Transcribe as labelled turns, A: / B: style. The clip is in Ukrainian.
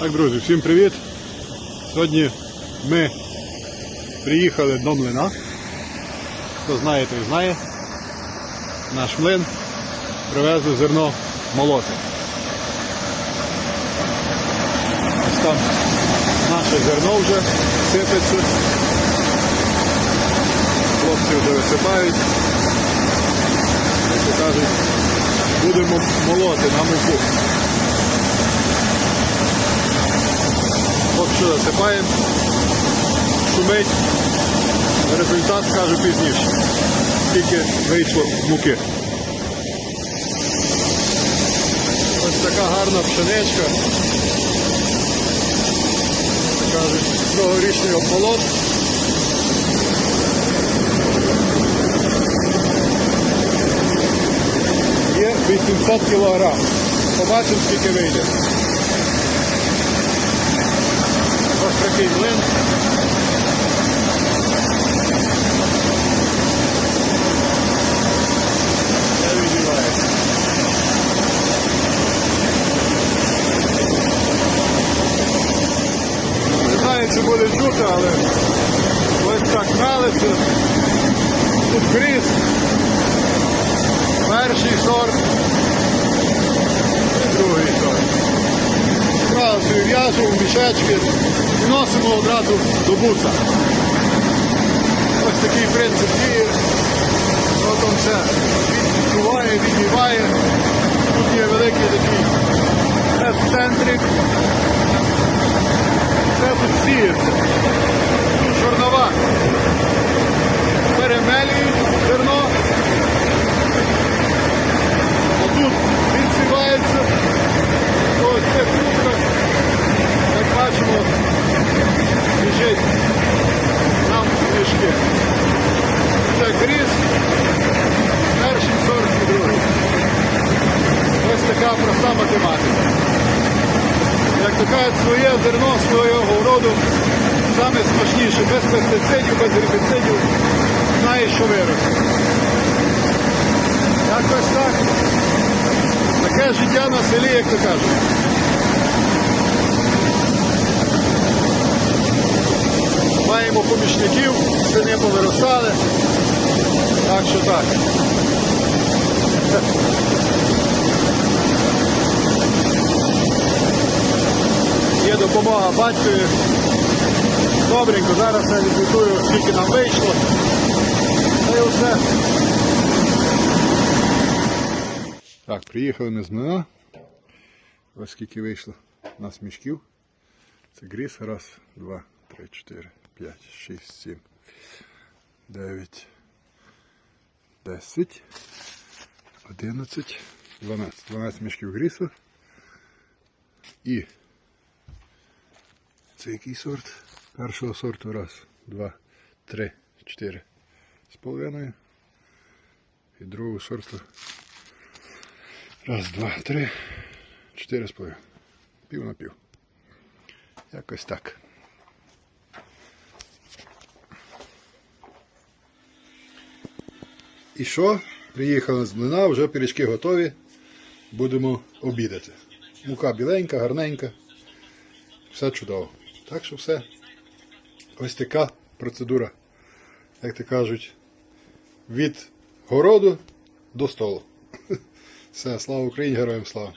A: Так, друзі, всім привіт! Сьогодні ми приїхали до млина. Хто знає, той знає. Наш млин привезли зерно молоти. Ось там наше зерно вже сипеться. Хлопці вже висипають. Як кажуть, будемо молоти на муку. Поки що засипаємо, шумить, результат скажу пізніше. Скільки вийшло муки. Ось така гарна пшеничка. Кажуть, цьогорічний обмолот. Є 800 кг. Побачимо, скільки вийде. Ось такий млин. Не знаю, чи буде чути, але ось так мелиться. Тут гріз. Перший сорт. І другий сорт. Одразу у мішечки і носимо одразу до буса. Ось такий принцип діє. Потім все відчуває, відміває. Тут є великий такий ексцентрик. Це тут сіється. Тут чорнова. Перемелюють зерно. Отут відсівається. Ось це трубка. Як бачимо, біжить нам в мішки. Це гріз, перший сорт і другий. Ось така проста математика. Як своє зерно свого роду саме смачніше, без пестицидів, без гербіцидів, знає, що виросте. Якось так. Таке життя на селі, як то кажуть. Маємо помічників, сини повиростали. Так що так. Допомога батькові. Добренько, зараз я відзвітую, скільки нам вийшло. Та й все. Так, приїхали ми з млина. Ось скільки вийшло у нас мішків. Це гріз. Раз, два, три, чотири, п'ять, шість, сім, дев'ять, десять, одинадцять, дванадцять. Дванадцять мішків грісу. І це який сорт? Першого сорту. Раз, два, три, чотири з половиною. І другого сорту. Раз, два, три, чотири з половиною. Пів на пів. Якось так. І що? Приїхали з млина, вже пиріжки готові. Будемо обідати. Мука біленька, гарненька. Все чудово. Так що все. Ось така процедура, як то кажуть, від городу до столу. Все, слава Україні, героям слава!